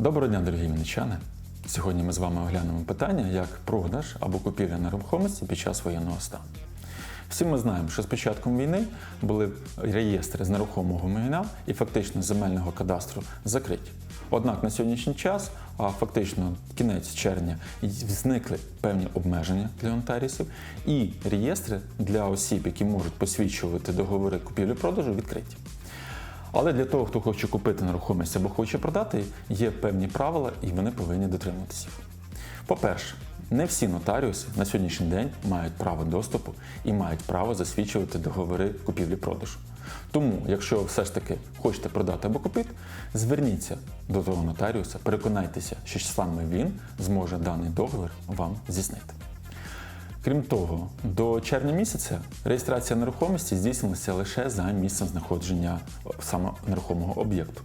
Доброго дня, дорогі вінничани! Сьогодні ми з вами оглянемо питання, як продаж або купівля нерухомості під час воєнного стану. Всі ми знаємо, що з початком війни були реєстри з нерухомого майна і фактично земельного кадастру закриті. Однак на сьогоднішній час, а фактично кінець червня, зникли певні обмеження для нотаріусів, і реєстри для осіб, які можуть посвідчувати договори купівлі-продажу, відкриті. Але для того, хто хоче купити нерухомість або хоче продати, є певні правила, і вони повинні дотримуватися. По-перше, не всі нотаріуси на сьогоднішній день мають право доступу і мають право засвідчувати договори купівлі-продажу. Тому, якщо ви все ж таки хочете продати або купити, зверніться до того нотаріуса, переконайтеся, що саме він зможе даний договір вам здійснити. Крім того, до червня місяця реєстрація нерухомості здійснилася лише за місцем знаходження саме нерухомого об'єкту.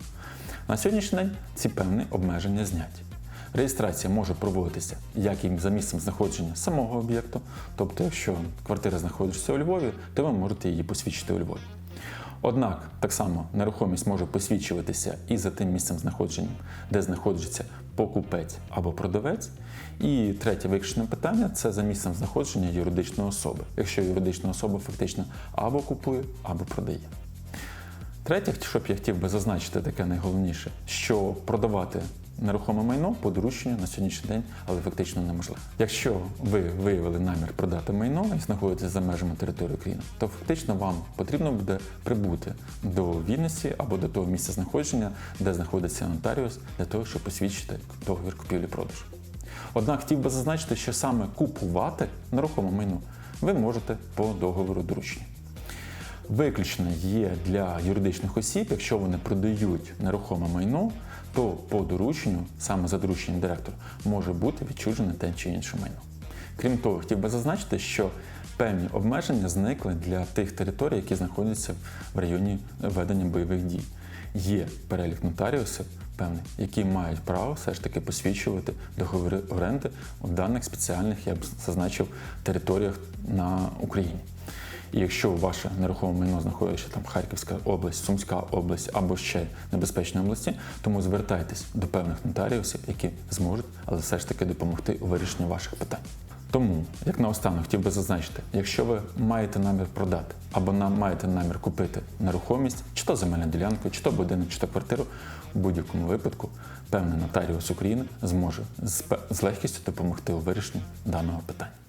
На сьогоднішній день ці певні обмеження зняті. Реєстрація може проводитися як і за місцем знаходження самого об'єкту, тобто, якщо квартира знаходиться у Львові, то ви можете її посвідчити у Львові. Однак так само нерухомість може посвідчуватися і за тим місцем знаходження, де знаходиться покупець або продавець. І третє вирішене питання це за місцем знаходження юридичної особи, якщо юридична особа фактично або купує, або продає. Третє, що б я хотів би зазначити, таке найголовніше, що продавати нерухоме майно по дорученню на сьогоднішній день, але фактично неможливо. Якщо ви виявили намір продати майно і знаходитесь за межами території України, то фактично вам потрібно буде прибути до Вінниці або до того місця знаходження, де знаходиться нотаріус, для того, щоб посвідчити договір купівлі-продажу. Однак хотів би зазначити, що саме купувати нерухоме майно ви можете по договору доручення. Виключно є для юридичних осіб, якщо вони продають нерухоме майно, то по дорученню, саме за дорученням директора, може бути відчужене те чи інше майно. Крім того, хотів би зазначити, що певні обмеження зникли для тих територій, які знаходяться в районі ведення бойових дій. Є перелік нотаріусів певний, які мають право все ж таки посвідчувати договори оренди у даних спеціальних, я б зазначив, територіях на Україні. І якщо ваше нерухоме майно знаходиться там Харківська область, Сумська область або ще небезпечні області, тому звертайтесь до певних нотаріусів, які зможуть, але все ж таки допомогти у вирішенні ваших питань. Тому, як наостанок, хотів би зазначити, якщо ви маєте намір продати або маєте намір купити нерухомість, чи то земельну ділянку, чи то будинок, чи то квартиру, у будь-якому випадку певний нотаріус України зможе з легкістю допомогти у вирішенні даного питання.